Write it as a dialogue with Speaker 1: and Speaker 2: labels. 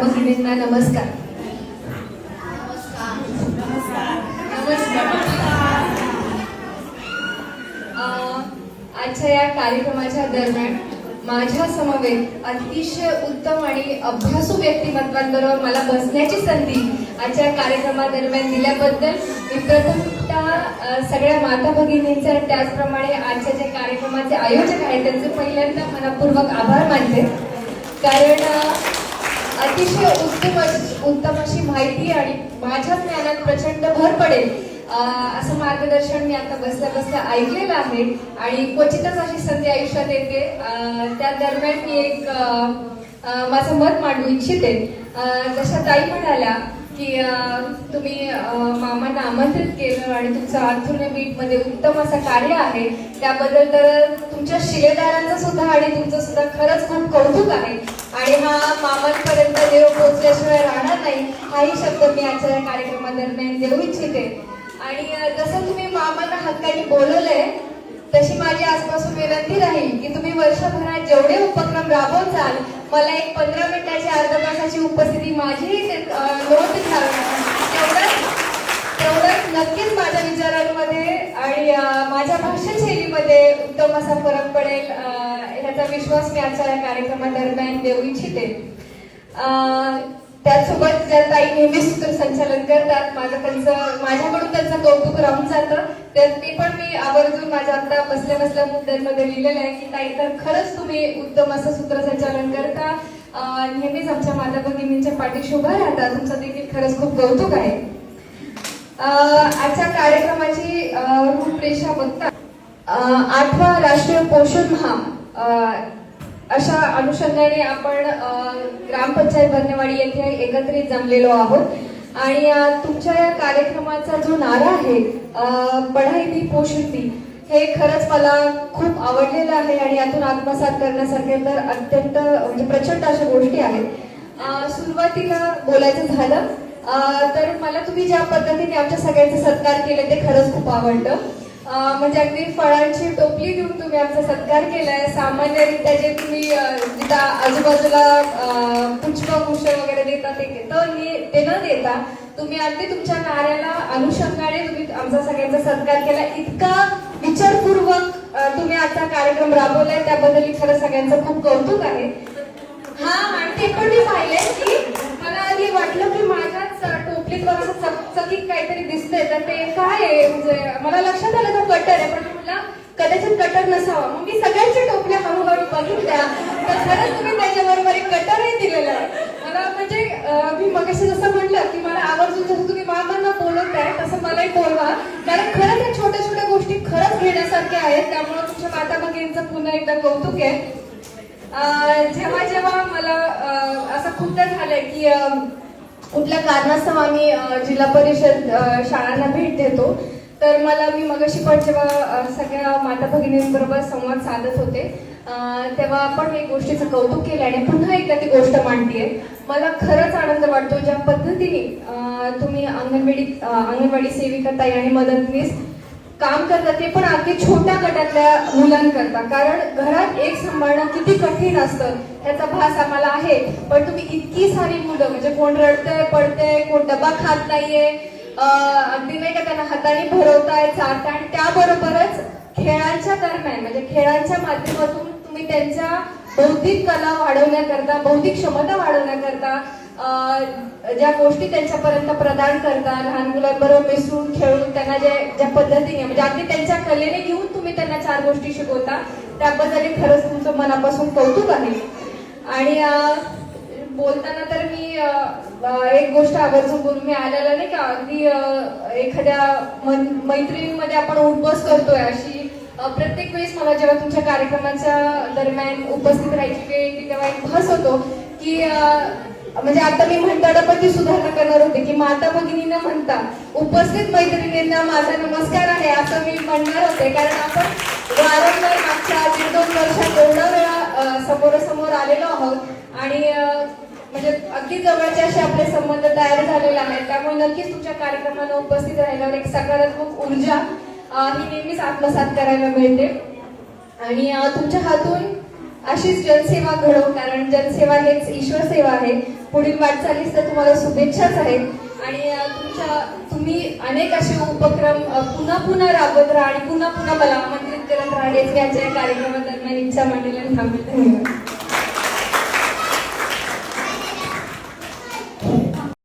Speaker 1: नमस्कार. आजच्या या कार्यक्रमाच्या दरम्यान माझ्या समवेत अतिशय उत्तम आणि अभ्यासू व्यक्तिमत्वांबरोबर मला बसण्याची संधी आजच्या कार्यक्रमादरम्यान दिल्याबद्दल मी प्रथमतः सगळ्या माता भगिनींचे त्याचप्रमाणे आजच्या जे कार्यक्रमाचे आयोजक आहेत त्यांचे पहिल्यांदा मनापूर्वक आभार मानते. कारण अतिशय उत्तम अशी- उत्तम अशी माहिती आणि माझ्या ज्ञानात प्रचंड भर पडेल. असं मार्गदर्शन मी आता बसल्या बसल्या ऐकलेलं आहे आणि क्वचितच अशी संधी आयुष्यात येते. त्या दरम्यान मी एक माझं मत मांडू इच्छिते. जशा ताई म्हणाल्या की तुम्ही मामांना आमंत्रित केलं आणि तुमचं आर्थुर्य मीटमध्ये उत्तम असं कार्य आहे. त्याबद्दल तर तुमच्या शिलेदारांचं सुद्धा आणि तुमचं सुद्धा खरंच खूप कौतुक आहे. आणि हा मामांपर्यंत देव पोहोचल्याशिवाय राहणार नाही. हाही शब्द मी आजच्या या कार्यक्रमादरम्यान देऊ इच्छिते. आणि जसं तुम्ही मामांना हक्काने बोलवलंय तशी माझी आजपासून विनंती राहील की तुम्ही वर्षभरात जेवढे उपक्रम राबवचाल जाल मला एक पंधरा मिनिटाची अर्धा तासाची उपस्थिती माझी नोंद घ्यावी तेवढंच तेवढंच नक्कीच माझ्या विचारांमध्ये आणि माझ्या भाषण शैलीमध्ये उत्तम असा फरक पडेल ह्याचा विश्वास मी आजच्या या कार्यक्रमादरम्यान देऊ इच्छिते. त्यासोबत ज्या ताई नेहमी सूत्रसंचालन करतात माझं त्यांचं माझ्याकडून त्यांचं कौतुक राहून जातं. तर ते पण मी आवर्जून माझ्या आता बसल्या बसल्या मुद्द्यांमध्ये लिहिलेलं आहे की ताई तर खरंच तुम्ही उत्तम असं सूत्रसंचालन करता. नेहमीच आमच्या माता भगिनींच्या पाठीशी उभा राहता. तुमचं देखील खरंच खूप कौतुक आहे. आजच्या कार्यक्रमाची रूपरेषा बघता आठवा राष्ट्रीय पोषण महा अशा अनुषंगाने आपण ग्रामपंचायत भरणेवाडी येथे एकत्रित जमलेलो आहोत. आणि तुमच्या या कार्यक्रमाचा जो नारा आहे पढाई भी पोषण हे खरंच मला खूप आवडलेलं आहे आणि यातून आत्मसात करण्यासारखे तर अत्यंत म्हणजे प्रचंड अशा गोष्टी आहेत. सुरुवातीला बोलायचं झालं. तर मला तुम्ही ज्या पद्धतीने आमच्या सगळ्यांचा सत्कार केले ते खरंच खूप आवडलं. म्हणजे अगदी फळांची टोपली देऊन तुम्ही आमचा सत्कार केलाय. सामान्यरित्या जे तुम्ही जिथं आजूबाजूला अं, वगैरे देता ते तर ते न देता तुम्ही अगदी तुमच्या नाऱ्याला अनुषंगाने तुम्ही आमचा सगळ्यांचा सत्कार केला. इतका विचारपूर्वक तुम्ही आता कार्यक्रम राबवलाय. त्याबद्दल मी खरं सगळ्यांचं खूप कौतुक आहे. हा आणि ते पण मी पाहिलंय की मला आधी वाटलं की माझ्याच टोपलीत असं चकचकीत काहीतरी दिसतंय. तर ते काय आहे? म्हणजे मला लक्षात आलं तो कटर आहे पण मला कदाचित कटर नसावा. मग मी सगळ्यांच्या टोपल्या हळूहळू बघितल्या. तर खरंच तुम्ही त्याच्याबरोबर एक कटरही दिलेलं आहे. मला म्हणजे मी मगाशी जसं म्हटलं की मला आवर्जून जसं तुम्ही मामांना बोलवताय तसं मलाही बोलवा. कारण खरंच या छोट्या छोट्या गोष्टी खरंच घेण्यासारख्या आहेत. त्यामुळे तुमच्या माता भगिनींचं पुन्हा एकदा कौतुक आहे. जेव्हा जेव्हा मला असं खूपदा झालंय की कुठल्या कारणास्तव आम्ही जिल्हा परिषद शाळांना भेट देतो. तर मला मी मगाशी पण जेव्हा सगळ्या माता भगिनींबरोबर संवाद साधत होते तेव्हा आपण एक गोष्टीचं कौतुक केलं आणि पुन्हा एकदा ती गोष्ट मांडतीये मला खरंच आनंद वाटतो ज्या पद्धतीने तुम्ही अंगणवाडी अंगणवाडी सेविका ताई आणि मदतनीस काम करतात ते पण अगदी छोट्या गटातल्या मुलांकरता. कारण घरात एक सांभाळणं किती कठीण असतं त्याचा भास आम्हाला आहे. पण तुम्ही इतकी सारी मुलं म्हणजे कोण रडतंय पडतंय कोण डबा खात नाहीये अगदी नाही का त्यांना हाताने भरवताय चालताय आणि त्याबरोबरच खेळांच्या दरम्यान म्हणजे खेळांच्या माध्यमातून तुम्ही त्यांच्या बौद्धिक कला वाढवण्याकरता बौद्धिक क्षमता वाढवण्याकरता ज्या गोष्टी त्यांच्यापर्यंत प्रदान करता लहान मुलांबरोबर मिसळून खेळून त्यांना जे ज्या पद्धतीने म्हणजे अगदी त्यांच्या कलेने घेऊन तुम्ही त्यांना चार गोष्टी शिकवता त्याबद्दल खरंच तुमचं मनापासून कौतुक आहे. आणि बोलताना तर मी एक गोष्ट आवर्जून बोलून मी आलेला नाही का अगदी एखाद्या मन- मैत्रिणीमध्ये आपण उठबस करतोय अशी प्रत्येक वेळेस मला जेव्हा तुमच्या कार्यक्रमाच्या दरम्यान उपस्थित राहायची वेळ येते तेव्हा एक भास होतो की म्हणजे आता मी म्हणताना पण ती सुधारणा करणार होते की माता भगिनींना म्हणता उपस्थित मैत्रिणींना माझा नमस्कार आहे असं मी म्हणणार होते. कारण आपण वारंवार मागच्या दीड दोन वर्षात एवढा वेळा समोरासमोर आलेलो आहोत. आणि म्हणजे अगदी जवळचे असे आपले संबंध तयार झालेले आहेत. त्यामुळे नक्कीच तुमच्या कार्यक्रमाला उपस्थित राहिल्यावर एक सकारात्मक ऊर्जा ही नेहमीच आत्मसात करायला मिळते. आणि तुमच्या हातून अशीच जनसेवा घडव कारण जनसेवा हेच ईश्वर सेवा आहे. पुढील वाटचालीस तर तुम्हाला शुभेच्छाच आहेत. आणि तुमच्या तुम्ही अनेक असे उपक्रम पुन्हा पुन्हा राबवत राहा आणि पुन्हा पुन्हा मला आमंत्रित करत राहा. हेच याच्या आजच्या कार्यक्रमादरम्यान इच्छा मांडलेल्या थांबत धन्यवाद.